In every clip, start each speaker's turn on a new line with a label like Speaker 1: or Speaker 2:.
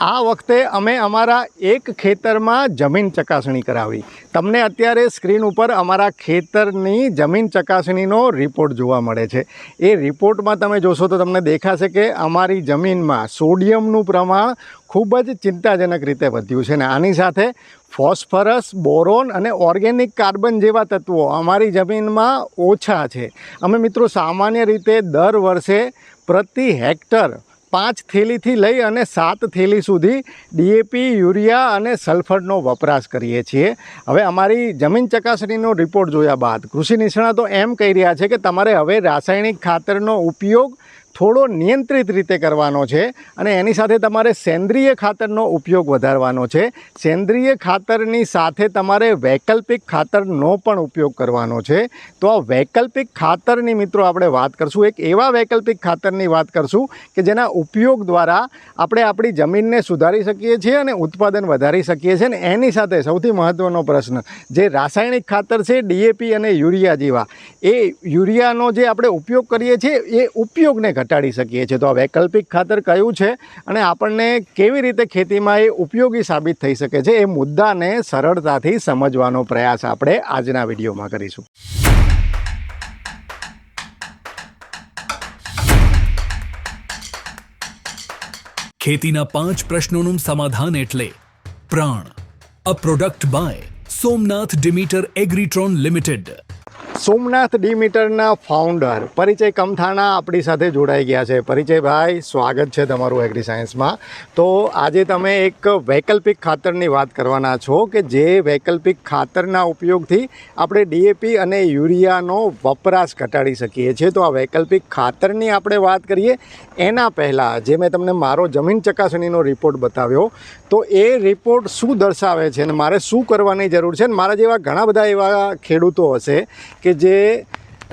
Speaker 1: આ વખતે અમે અમારા એક ખેતરમાં જમીન ચકાસણી કરાવી. તમને અત્યારે સ્ક્રીન ઉપર અમારા ખેતરની જમીન ચકાસણીનો રિપોર્ટ જોવા મળે છે. એ રિપોર્ટમાં તમે જોશો તો તમને દેખાશે કે અમારી જમીનમાં સોડિયમનું પ્રમાણ ખૂબ જ ચિંતાજનક રીતે વધ્યું છે ને આની સાથે ફોસ્ફરસ બોરોન અને ઓર્ગેનિક કાર્બન જેવા તત્વો અમારી જમીનમાં ઓછા છે. અમે મિત્રો સામાન્ય રીતે દર વર્ષે પ્રતિ હેક્ટર પાંચ થેલીથી લઈ અને સાત થેલી સુધી ડીએપી યુરિયા અને સલ્ફરનો વપરાશ કરીએ છીએ. હવે અમારી જમીન ચકાસણીનો રિપોર્ટ જોયા બાદ કૃષિ નિષ્ણાતો એમ કહી રહ્યા છે કે તમારે હવે રાસાયણિક ખાતરનો ઉપયોગ થોડો નિયંત્રિત રીતે કરવાનો છે અને એની સાથે તમારે સેન્દ્રિય ખાતરનો ઉપયોગ વધારવાનો છે. સેન્દ્રિય ખાતરની સાથે તમારે વૈકલ્પિક ખાતરનો પણ ઉપયોગ કરવાનો છે. તો આ વૈકલ્પિક ખાતરની મિત્રો આપણે વાત કરશું, એક એવા વૈકલ્પિક ખાતરની વાત કરશું કે જેના ઉપયોગ દ્વારા આપણે આપણી જમીનને સુધારી શકીએ છીએ અને ઉત્પાદન વધારી શકીએ છીએ. અને એની સાથે સૌથી મહત્ત્વનો પ્રશ્ન, જે રાસાયણિક ખાતર છે ડીએપી અને યુરિયા જેવા, એ યુરિયાનો જે આપણે ઉપયોગ કરીએ છીએ, એ ઉપયોગને ઘટાડી શકીએ છીએ. તો આ વૈકલ્પિક ખાતર કયું છે અને આપણને કેવી રીતે ખેતીમાં એ ઉપયોગી સાબિત થઈ શકે છે એ મુદ્દાને સરળતાથી સમજવાનો પ્રયાસ આપણે આજના વિડીયોમાં કરીશું.
Speaker 2: ખેતીના પાંચ પ્રશ્નોનું સમાધાન એટલે પ્રાણ. A product by Somnath Demeter Agritron limited.
Speaker 1: Somnath ડીમીટરના ફાઉન્ડર પરિચય કમથાણા આપણી સાથે જોડાઈ ગયા છે. પરિચયભાઈ, સ્વાગત છે તમારું એગ્રી સાયન્સમાં તો આજે તમે એક વૈકલ્પિક ખાતરની વાત કરવાના છો કે જે વૈકલ્પિક ખાતરના ઉપયોગથી આપણે ડીએપી અને યુરિયાનો વપરાશ ઘટાડી શકીએ છીએ. તો આ વૈકલ્પિક ખાતરની આપણે વાત કરીએ એના પહેલાં, જે મેં તમને મારો જમીન ચકાસણીનો રિપોર્ટ બતાવ્યો, તો એ રિપોર્ટ શું દર્શાવે છે અને મારે શું કરવાની જરૂર છે? અને મારા જેવા ઘણા બધા એવા ખેડૂતો હશે કે જે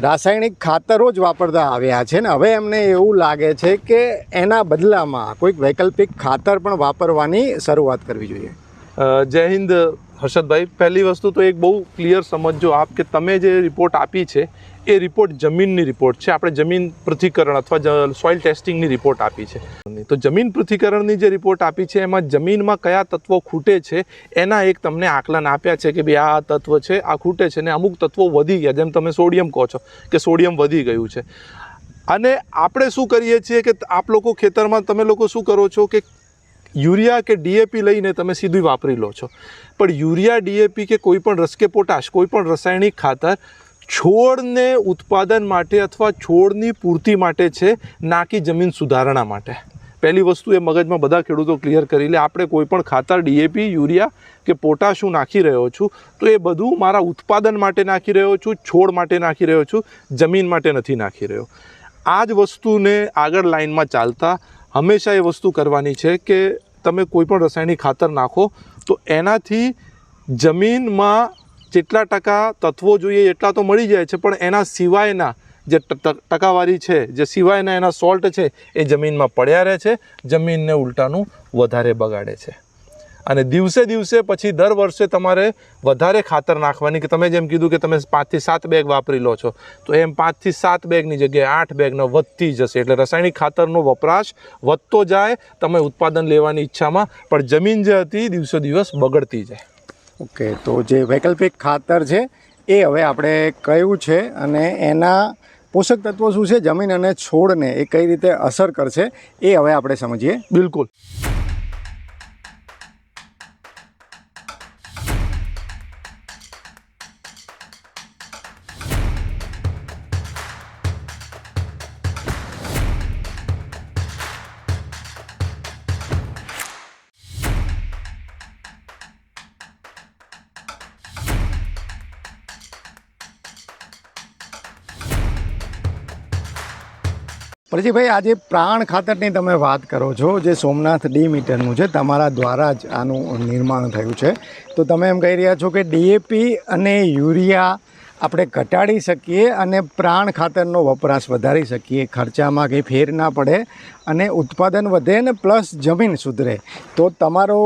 Speaker 1: રાસાયણિક ખાતરો જ વાપરતા આવ્યા છે ને, હવે એમને એવું લાગે છે કે એના બદલામાં કોઈક વૈકલ્પિક ખાતર પણ વાપરવાની શરૂઆત કરવી જોઈએ.
Speaker 3: જય હિન્દ હર્ષદભાઈ. પહેલી વસ્તુ તો એક બહુ ક્લિયર સમજજો આપ કે તમે જે રિપોર્ટ આપી છે એ રિપોર્ટ જમીનની રિપોર્ટ છે. આપણે જમીન પૃથ્થીકરણ અથવા સોઇલ ટેસ્ટિંગની રિપોર્ટ આપી છે. તો જમીન પૃથ્થીકરણની જે રિપોર્ટ આપી છે, એમાં જમીનમાં કયા તત્વો ખૂટે છે, એના એક તમને આકલન આપ્યા છે કે ભાઈ આ તત્વ છે, આ ખૂટે છે ને અમુક તત્વો વધી ગયા. જેમ તમે સોડિયમ કહો છો કે સોડિયમ વધી ગયું છે. અને આપણે શું કરીએ છીએ કે આપ લોકો ખેતરમાં તમે લોકો શું કરો છો કે યુરિયા કે ડીએપી લઈને તમે સીધું વાપરી લો છો. પણ યુરિયા ડીએપી કે કોઈ પણ રસ કે પોટાશ, કોઈ પણ રાસાયણિક ખાતર છોડને ઉત્પાદન માટે અથવા છોડની પૂર્તિ માટે છે ના કે જમીન સુધારણા માટે. પહેલી વસ્તુ એ મગજમાં બધા ખેડૂતો ક્લિયર કરી લે. આપણે કોઈ પણ ખાતર ડીએપી યુરિયા કે પોટાશ હું નાખી રહ્યો છું, તો એ બધું મારા ઉત્પાદન માટે નાખી રહ્યો છું, છોડ માટે નાખી રહ્યો છું, જમીન માટે નથી નાખી રહ્યો. આ જ વસ્તુને આગળ લાઈનમાં ચાલતા હંમેશા એ વસ્તુ કરવાની છે કે તમે કોઈ પણ રાસાયણિક ખાતર નાખો, તો એનાથી જમીનમાં જેટલા ટકા તત્વો જોઈએ એટલા તો મળી જાય છે, પણ એના સિવાયના જે ટકાવારી છે, જે સિવાયના એના સોલ્ટ છે, એ જમીનમાં પડ્યા રહે છે, જમીનને ઉલટાનું વધારે બગાડે છે. અને દિવસે દિવસે પછી દર વર્ષે તમારે વધારે ખાતર નાખવાની કે તમે જેમ કીધું કે તમે પાંચથી સાત બેગ વાપરી લો છો, તો એમ પાંચથી સાત બેગની જગ્યાએ આઠ બેગનો વધતી જશે, એટલે રાસાયણિક ખાતરનો વપરાશ વધતો જાય, તમે ઉત્પાદન લેવાની ઈચ્છામાં, પણ જમીન જે હતી દિવસે દિવસ બગડતી જાય.
Speaker 1: ઓકે, તો જે વૈકલ્પિક ખાતર છે એ હવે આપણે કયું છે અને એના પોષક તત્વો શું છે, જમીન અને છોડને એ કઈ રીતે અસર કરશે, એ હવે આપણે સમજીએ.
Speaker 3: બિલકુલ.
Speaker 1: પ્રજીભાઈ આજે પ્રાણ ખાતરની તમે વાત કરો છો, જે સોમનાથ ડી મીટરનું છે, તમારા દ્વારા જ આનું નિર્માણ થયું છે. તો તમે એમ કહી રહ્યા છો કે ડીએપી અને યુરિયા આપણે ઘટાડી શકીએ અને પ્રાણ ખાતરનો વપરાશ વધારી શકીએ. ખર્ચામાં કંઈ ફેર ના પડે અને ઉત્પાદન વધે ને પ્લસ જમીન સુધરે. તો તમારો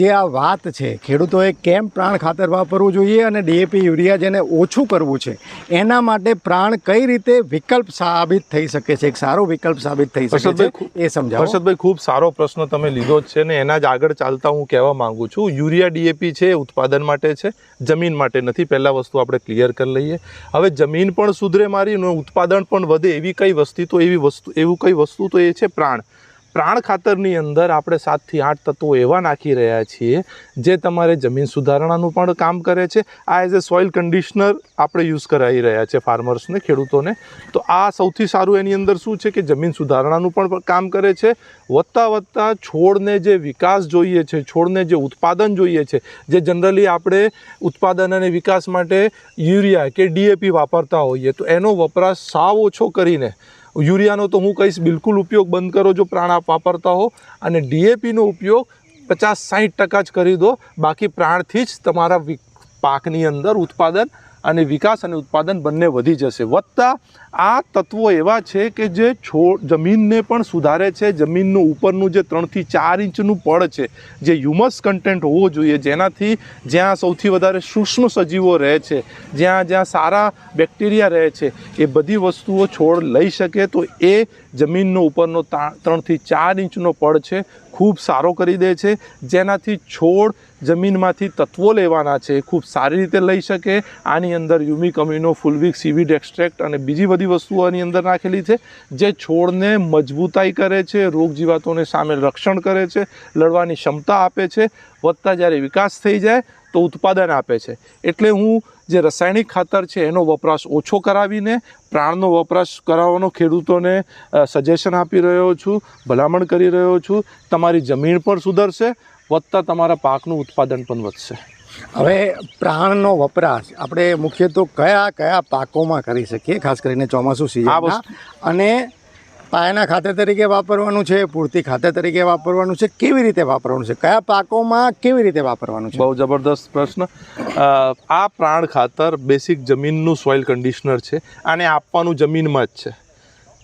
Speaker 1: જે આ વાત છે ખેડૂતોએ કેમ પ્રાણ ખાતર વાપરવું જોઈએ અને ડીએપી યુરિયા જેને ઓછું કરવું છે એના માટે પ્રાણ કઈ રીતે વિકલ્પ સાબિત થઈ શકે છે? એક સારો વિકલ્પ સાબિત થઈ શકે છે એ સમજાવો.
Speaker 3: હર્ષદભાઈ ખૂબ સારો પ્રશ્ન તમે લીધો જ છે ને એના જ આગળ ચાલતા હું કહેવા માંગુ છું. યુરિયા ડીએપી છે ઉત્પાદન માટે છે જમીન માટે નથી. પહેલાં વસ્તુ આપણે ક્લિયર કરી લઈએ. હવે જમીન પણ સુધરે મારી ઉત્પાદન પણ વધે એવી કઈ વસ્તી તો, એવી વસ્તુ, એવું કઈ વસ્તુ તો એ છે પ્રાણ. પ્રાણ ખાતરની અંદર આપણે સાતથી આઠ તત્વો એવા નાખી રહ્યા છીએ જે તમારે જમીન સુધારણાનું પણ કામ કરે છે. આ એઝ એ સોઇલ કન્ડિશનર આપણે યુઝ કરાવી રહ્યા છે ફાર્મર્સને ખેડૂતોને. તો આ સૌથી સારું એની અંદર શું છે કે જમીન સુધારણાનું પણ કામ કરે છે. વધતા વધતા છોડને જે વિકાસ જોઈએ છે, છોડને જે ઉત્પાદન જોઈએ છે, જે જનરલી આપણે ઉત્પાદન અને વિકાસ માટે યુરિયા કે ડીએપી વાપરતા હોઈએ, તો એનો વપરાશ સાવ ઓછો કરીને યુરિયાનો તો હું કહીશ બિલકુલ ઉપયોગ બંધ કરો જો પ્રાણ આપ વાપરતા હો. અને ડીએપીનો ઉપયોગ પચાસ સાઠ ટકા જ કરી દો. બાકી પ્રાણથી જ તમારા પાકની અંદર ઉત્પાદન અને વિકાસ અને ઉત્પાદન બંને વધી જશે. વધતા આ તત્વો એવા છે કે જે છોડ જમીનને પણ સુધારે છે. જમીનનું ઉપરનું જે ત્રણથી ચાર ઇંચનું પડ છે, જે હ્યુમસ કન્ટેન્ટ હોવો જોઈએ. જેનાથી જ્યાં સૌથી વધારે સૂક્ષ્મ સજીવો રહે છે, જ્યાં જ્યાં સારા બેક્ટેરિયા રહે છે, એ બધી વસ્તુઓ છોડ લઈ શકે તો એ જમીનનો ઉપરનો ત્રણથી ચાર ઇંચનો પડ છે, ખૂબ સારો કરી દે છે. જેનાથી છોડ જમીનમાંથી તત્વો લેવાના છે, ખૂબ સારી રીતે લઈ શકે. આની અંદર humic amino, fulvic, seaweed extract અને બીજી બધી વસ્તુઓ આની અંદર નાખેલી છે, જે છોડને મજબૂતાઈ કરે છે રોગ જીવાતોને સામે રક્ષણ કરે છે, લડવાની ક્ષમતા આપે છે. વધતા જ્યારે વિકાસ થઈ જાય તો ઉત્પાદન આપે છે. એટલે હું જે રાસાયણિક ખાતર છે એનો વપરાશ ઓછો કરાવીને પ્રાણનો વપરાશ કરાવવાનો ખેડૂતોને સજેશન આપી રહ્યો છું ભલામણ કરી રહ્યો છું. તમારી જમીન પણ સુધરશે વધતા તમારા પાકનું ઉત્પાદન પણ વધશે.
Speaker 1: હવે પ્રાણનો વપરાશ આપણે મુખ્યત્વે કયા કયા પાકોમાં કરી શકીએ? ખાસ કરીને ચોમાસું સિઝનમાં અને પાયાના ખાતર તરીકે વાપરવાનું છે, પૂરતી ખાતર તરીકે વાપરવાનું છે, કેવી રીતે વાપરવાનું છે, કયા પાકોમાં કેવી રીતે વાપરવાનું છે?
Speaker 3: બહુ જબરદસ્ત પ્રશ્ન. આ પ્રાણ ખાતર બેસિક જમીનનું સોઇલ કન્ડિશનર છે આને આપવાનું જમીનમાં જ છે.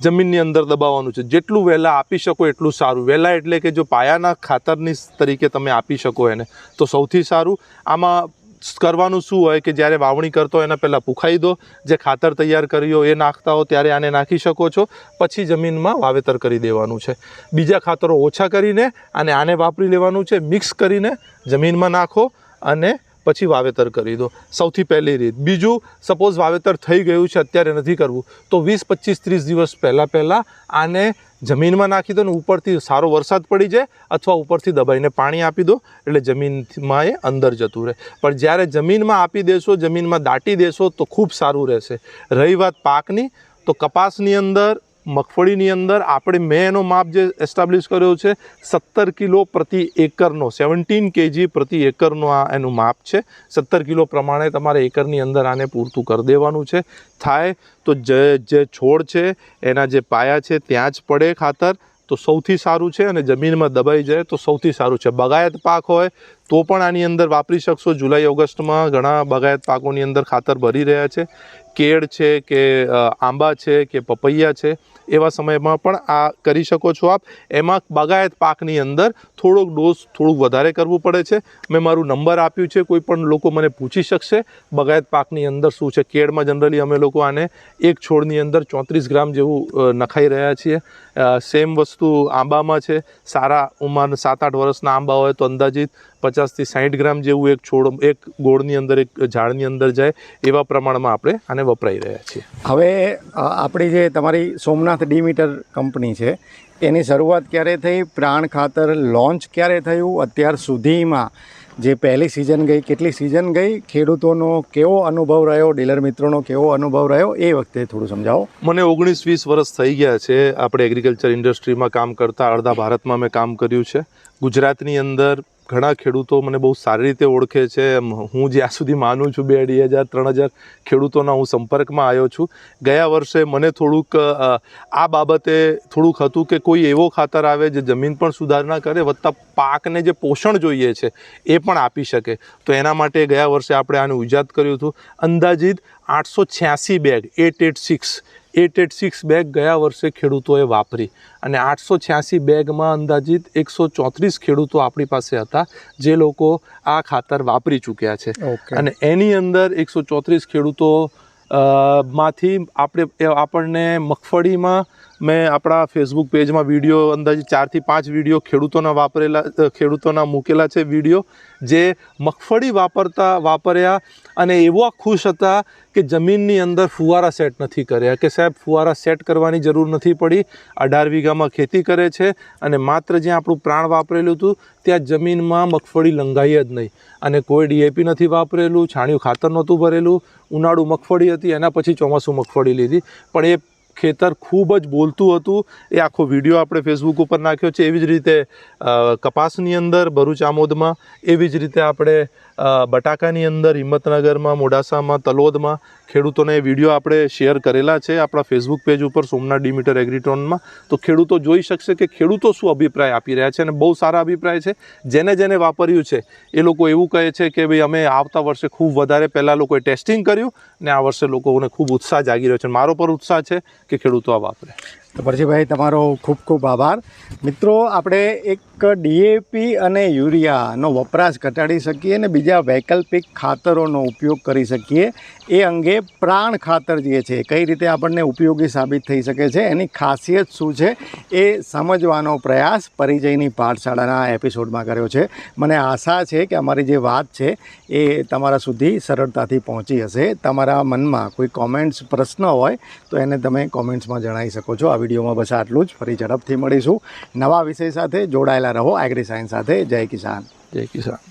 Speaker 3: જમીનની અંદર દબાવવાનું છે. જેટલું વહેલા આપી શકો એટલું સારું. વહેલા એટલે કે જો પાયાના ખાતરની તરીકે તમે આપી શકો એને, તો સૌથી સારું. આમાં કરવાનું શું હોય કે જ્યારે વાવણી કરતો એના પહેલાં પુખાઈ દો, જે ખાતર તૈયાર કર્યો એ નાખતા હો, ત્યારે આને નાખી શકો છો. પછી જમીનમાં વાવેતર કરી દેવાનું છે. બીજા ખાતરો ઓછા કરીને અને આને વાપરી લેવાનું છે. મિક્સ કરીને જમીનમાં નાખો અને પછી વાવેતર કરી દો. સૌથી પહેલી રીત. બીજું સપોઝ વાવેતર થઈ ગયું છે, અત્યારે નથી કરવું, તો વીસ, પચીસ, ત્રીસ દિવસ પહેલાં પહેલાં આને જમીનમાં નાખી દો ને ઉપરથી સારો વરસાદ પડી જાય અથવા ઉપરથી દબાઈને પાણી આપી દો, એટલે જમીનમાં એ અંદર જતું રહે. પણ જ્યારે જમીનમાં આપી દેશો, જમીનમાં દાટી દેશો, તો ખૂબ સારું રહેશે. રહી વાત પાકની, તો કપાસની અંદર મગફળીની અંદર આપણે મેં એનો માપ જે એસ્ટાબ્લિશ કર્યો છે, સત્તર કિલો પ્રતિ એકરનો સેવન્ટીન કેજી પ્રતિ એકરનો આ એનું માપ છે. સત્તર કિલો પ્રમાણે તમારે એકરની અંદર આને પૂરતું કરી દેવાનું છે. થાય તો જે જે છોડ છે, એના જે પાયા છે, ત્યાં જ પડે ખાતર. તો સૌથી સારું છે અને જમીનમાં દબાઈ જાય તો સૌથી સારું છે. બગાયત પાક હોય તો પણ આની અંદર વાપરી શકશો. જુલાઈ, ઓગસ્ટમાં ઘણા બગાયત પાકોની અંદર ખાતર ભરી રહ્યા છે. કેળ છે કે આંબા છે કે પપૈયા છે. એવા સમયમાં પણ આ કરી શકો છો આપ. એમાં બાગાયત પાકની અંદર થોડોક ડોઝ થોડુંક વધારે કરવું પડે છે. મેં મારું નંબર આપ્યું છે. કોઈ પણ લોકો મને પૂછી શકશે બગાયત પાકની અંદર શું છે. કેળમાં જનરલી અમે લોકો આને એક છોડની અંદર ચોત્રીસ ગ્રામ જેવું નખાઈ રહ્યા છીએ. સેમ વસ્તુ આંબામાં છે. સારા ઉંમર સાત આઠ વર્ષના આંબા હોય તો અંદાજિત પચાસથી સાઠ ગ્રામ જેવું એક છોડ એક ગોળની અંદર એક ઝાડની અંદર જાય એવા પ્રમાણમાં આપણે આને વપરાઈ રહ્યા છીએ.
Speaker 1: હવે આપણી જે તમારી સોમનાથ ડીમીટર કંપની છે એની શરૂઆત ક્યારે થઈ? પ્રાણ ખાતર લોન્ચ ક્યારે થયું? અત્યાર સુધીમાં જે પહેલી સિઝન ગઈ કેટલી સિઝન ગઈ? ખેડૂતોનો કેવો અનુભવ રહ્યો? ડીલર મિત્રોનો કેવો અનુભવ રહ્યો? એ વખતે થોડું સમજાવો.
Speaker 3: મને ઓગણીસ વીસ વર્ષ થઈ ગયા છે. આપણે એગ્રીકલ્ચર ઇન્ડસ્ટ્રીમાં કામ કરતા અડધા ભારતમાં મેં કામ કર્યું છે. ગુજરાતની અંદર ઘણા ખેડૂતો મને બહુ સારી રીતે ઓળખે છે. હું જ્યાં સુધી માનું છું, બે અઢી હજાર, ત્રણ હજાર ખેડૂતોના હું સંપર્કમાં આવ્યો છું. ગયા વર્ષે મને થોડુંક આ બાબતે થોડુંક હતું કે કોઈ એવો ખાતર આવે જે જમીન પણ સુધારણા કરે, વત્તા પાકને જે પોષણ જોઈએ છે એ પણ આપી શકે. તો એના માટે ગયા વર્ષે આપણે આનું ઉજાત કર્યું હતું. અંદાજિત આઠસો છ્યાસી bag eight eight six eight eight six bag ગયા વર્ષે ખેડૂતોએ વાપરી અને આઠસો છ્યાસી બેગમાં અંદાજિત એકસો ચોત્રીસ ખેડૂતો આપણી પાસે હતા જે લોકો આ ખાતર વાપરી ચૂક્યા છે. અને એની અંદર એકસો ચોત્રીસ ખેડૂતો માંથી આપણે આપણને મગફળીમાં મેં આપણા ફેસબુક પેજમાં વીડિયો અંદાજે ચારથી પાંચ વીડિયો ખેડૂતોના વાપરેલા ખેડૂતોના મૂકેલા છે વીડિયો જે મગફળી વાપરતા, વાપર્યા અને એવા ખુશ હતા કે જમીનની અંદર ફુવારા સેટ નથી કર્યા. કે સાહેબ, ફુવારા સેટ કરવાની જરૂર નથી પડી. અઢાર વીઘામાં ખેતી કરે છે અને માત્ર જ્યાં આપણું પ્રાણ વાપરેલું હતું, ત્યાં જમીનમાં મગફળી લંઘાઈ જ નહીં. અને કોઈ ડીએપી નથી વાપરેલું, છાણિયું ખાતર નહોતું ભરેલું, ઉનાળુ મગફળી હતી, એના પછી ચોમાસું મગફળી લીધી. પણ એ ખેતર ખૂબ જ બોલતું હતું. એ આખો વીડિયો આપણે ફેસબુક ઉપર નાખ્યો છે. એવી જ રીતે કપાસની અંદર, ભરૂચ આમોદમાં, એવી જ રીતે આપણે બટાકાની અંદર, હિંમતનગરમાં, મોડાસામાં, તલોદમાં ખેડૂતોને વીડિયો આપણે શેર કરેલા છે આપણા ફેસબુક પેજ ઉપર સોમનાથ ડીમીટર એગ્રીટોનમાં. તો ખેડૂતો જોઈ શકશે કે ખેડૂતો શું અભિપ્રાય આપી રહ્યા છે અને બહુ સારા અભિપ્રાય છે. જેને જેને વાપર્યું છે, એ લોકો એવું કહે છે કે ભાઈ, અમે આવતા વર્ષે ખૂબ વધારે પહેલાં લોકોએ ટેસ્ટિંગ કર્યું ને આ વર્ષે લોકોને ખૂબ ઉત્સાહ જાગી રહ્યો છે. મારો પર ઉત્સાહ છે કે ખેડૂતો આ વાપરે.
Speaker 1: તો પરજીભાઈ, તમારો ખૂબ ખૂબ આભાર. મિત્રો, આપણે એક ડીએપી અને યુરિયાનો વપરાશ ઘટાડી શકીએ અને બીજા વૈકલ્પિક ખાતરોનો ઉપયોગ કરી શકીએ. એ અંગે પ્રાણ ખાતર જે છે, કઈ રીતે આપણને ઉપયોગી સાબિત થઈ શકે છે, એની ખાસિયત શું છે, એ સમજવાનો પ્રયાસ પરિચયની પાઠશાળાના એપિસોડમાં કર્યો છે. મને આશા છે કે અમારી જે વાત છે, એ તમારા સુધી સરળતાથી પહોંચી હશે. તમારા મનમાં કોઈ કોમેન્ટ્સ પ્રશ્ન હોય, તો એને તમે કોમેન્ટ્સમાં જણાવી શકો છો. વિડીયોમાં બસ આટલું જ. ફરી ઝડપથી મળીશું. નવા વિષય સાથે જોડાયેલા રહો. એગ્રી સાયન્સ સાથે. જય કિસાન.
Speaker 3: જય કિસાન.